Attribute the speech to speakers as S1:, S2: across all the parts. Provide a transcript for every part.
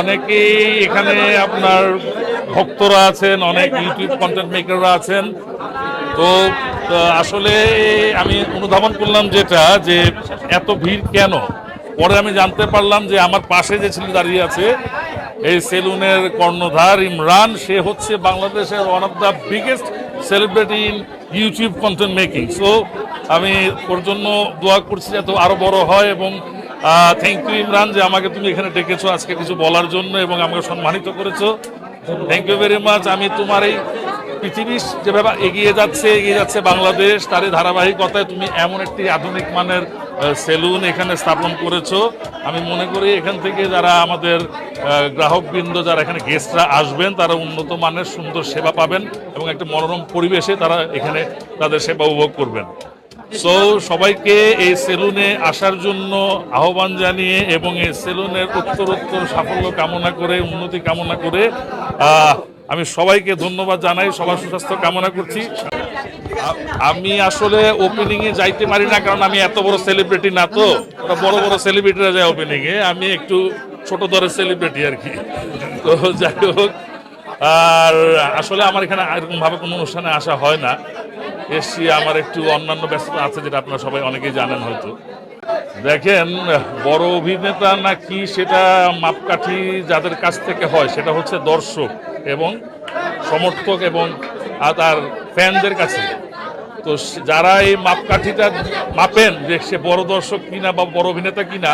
S1: অনেকেই এখানে আপনার ভক্তরা আছেন, অনেক ইউটিউব কন্টেন্ট মেকাররা আছেন। তো আসলে আমি অনুধাবন করলাম যেটা, যে এত ভিড় কেন? পরে আমি জানতে পারলাম যে আমার পাশে যে ছেলে দাঁড়িয়ে আছে, এই সেলুনের কর্ণধার ইমরান, সে হচ্ছে বাংলাদেশের one of the biggest celebrity in YouTube content making so আমি ওর জন্য দোয়া করছি যাতে আরও বড় হয় এবং থ্যাংক ইউ ইমরান, যে আমাকে তুমি এখানে ডেকেছো আজকে কিছু বলার জন্য এবং আমাকে সম্মানিত করেছ। থ্যাংক ইউ ভেরি মাচ আমি তোমার এই পৃথিবী যেভাবে এগিয়ে যাচ্ছে এগিয়ে যাচ্ছে বাংলাদেশ, তারই ধারাবাহিকতায় তুমি এমন একটি আধুনিক মানের সেলুন এখানে স্থাপন করেছ। আমি মনে করি এখান থেকে যারা আমাদের গ্রাহকবৃন্দ, যারা এখানে গেস্টরা আসবেন, তারা উন্নত মানের সুন্দর সেবা পাবেন এবং একটা মনোরম পরিবেশে তারা এখানে তাদের সেবা উপভোগ করবেন। সো সবাইকে এই সেলুনে আসার জন্য আহ্বান জানিয়ে এবং এই সেলুনের উত্তরোত্তর সাফল্য কামনা করে, উন্নতি কামনা করে আমি সবাইকে ধন্যবাদ জানাই, সবার সুস্বাস্থ্য কামনা করছি। আমি আসলে ওপেনিংয়ে যাইতে পারি না, কারণ আমি এত বড় সেলিব্রিটি না তো। বড় বড় সেলিব্রিটিরা যায় ওপেনিংয়ে আমি একটু ছোট দরের সেলিব্রিটি আর কি। তো যাই হোক, আর আসলে আমার এখানে এরকম ভাবে কোনো অনুষ্ঠানে আসা হয় না। এসছি আমার একটু অন্যান্য ব্যস্ততা আছে যেটা আপনারা সবাই অনেকেই জানেন হয়তো। দেখেন, বড় অভিনেতা না কি সেটা মাপকাঠি যাদের কাছ থেকে হয়, সেটা হচ্ছে দর্শক এবং সমর্থক এবং তার ফ্যানদের কাছে। তো যারা এই মাপকাঠিটা মাপেন যে সে বড় দর্শক কিনা বা বড় অভিনেতা কিনা,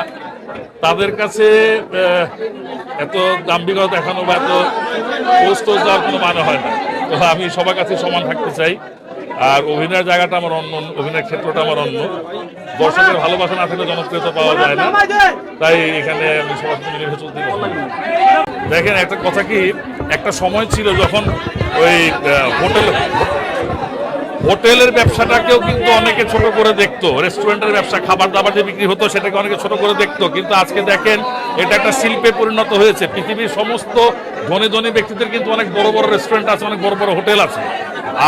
S1: তাদের কাছে এত দাম্ভিকতা দেখানো বা এত পোস্ট দেওয়ার কোনো মানে হয় না। তো আমি সবার কাছে সমান থাকতে চাই। আর অভিনয়ের জায়গাটা আমার অন্য, অভিনয়ের ক্ষেত্রটা আমার অন্য। দর্শকের ভালোবাসা না থাকলে জনপ্রিয়তা পাওয়া যায় না। তাই এখানে আমি সবার মিলেমিশে চলতে দেখেন, একটা কথা কি, একটা সময় ছিল যখন ওই হোটেল, হোটেলের ব্যবসাটাকেও কিন্তু অনেকে ছোট করে দেখতো। রেস্টুরেন্টের ব্যবসা খাবার দাবার যে বিক্রি হতো, সেটাকে অনেকে ছোট করে দেখতো। কিন্তু আজকে দেখেন, এটা একটা শিল্পে পরিণত হয়েছে। পৃথিবীর সমস্ত ধনী ধনী ব্যক্তিদের কিন্তু অনেক বড় বড় রেস্টুরেন্ট আছে, অনেক বড় বড় হোটেল আছে।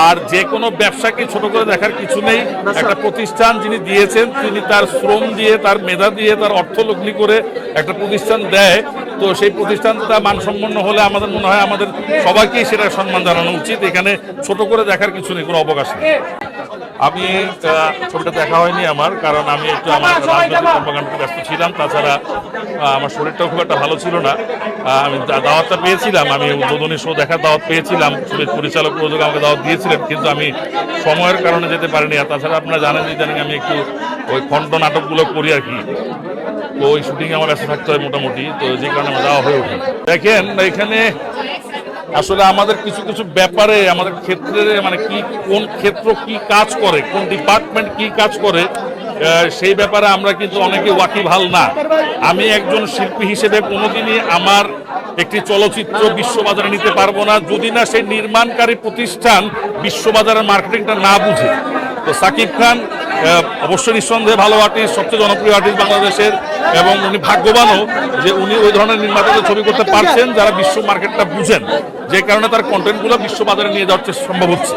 S1: আর যে কোনো ব্যবসাকে ছোট করে দেখার কিছু নেই। একটা প্রতিষ্ঠান যিনি দিয়েছেন তিনি তার শ্রম দিয়ে তার মেধা দিয়ে তার অর্থ লগ্নি করে একটা প্রতিষ্ঠান দেয়। তো সেই প্রতিষ্ঠানটা মানসম্পন্ন হলে আমাদের মনে হয় আমাদের সবাইকেই সেটা সম্মান জানানো উচিত। এখানে ছোট করে দেখার কিছু নেই কোনো অবকাশ নেই। আমি ছবিটা দেখা হয়নি আমার কারণ আমি একটু আমার রাজনৈতিক কর্মকাণ্ডে ব্যস্ত ছিলাম তাছাড়া আমার শরীরটাও খুব একটা ভালো ছিল না। আমি দাওয়াতটা পেয়েছিলাম আমি উদ্বোধনী শো দেখার দাওয়াত পেয়েছিলাম ছবির পরিচালক প্রযোজক আমাকে দাওয়াত দিয়েছিলেন কিন্তু আমি সময়ের কারণে যেতে পারিনি। আর তাছাড়া আপনারা জানেন যে জানেন আমি একটু ওই খণ্ড নাটকগুলো করি আর কি। তো ওই শুটিংয়ে আমার ব্যস্ত থাকতে হয় মোটামুটি তো যে কারণে আমার যাওয়া হয়ে ওঠে দেখেন এখানে আসলে আমাদের কিছু কিছু ব্যাপারে, আমাদের ক্ষেত্রে মানে কি, কোন ক্ষেত্র কি কাজ করে, কোন ডিপার্টমেন্ট কি কাজ করে সেই ব্যাপারে আমরা কিন্তু অনেকে ওয়াকিবহাল না। আমি একজন শিল্পী হিসেবে কোনোদিনই আমার একটি চলচ্চিত্র বিশ্ববাজারে নিতে পারব না, যদি না সেই নির্মাণকারী প্রতিষ্ঠান বিশ্ববাজারের মার্কেটিংটা না বুঝে। তো সাকিব খান অবশ্যই নিঃসন্দেহে ভালো আর্টিস্ট সবচেয়ে জনপ্রিয় আর্টিস্ট বাংলাদেশের এবং উনি ভাগ্যবানও যে উনি ওই ধরনের নির্মাতাদের ছবি করতে পারছেন, যারা বিশ্ব মার্কেটটা বুঝেন। যে কারণে তার কন্টেন্টগুলো বিশ্ব বাজারে নিয়ে যাওয়ার সম্ভব হচ্ছে।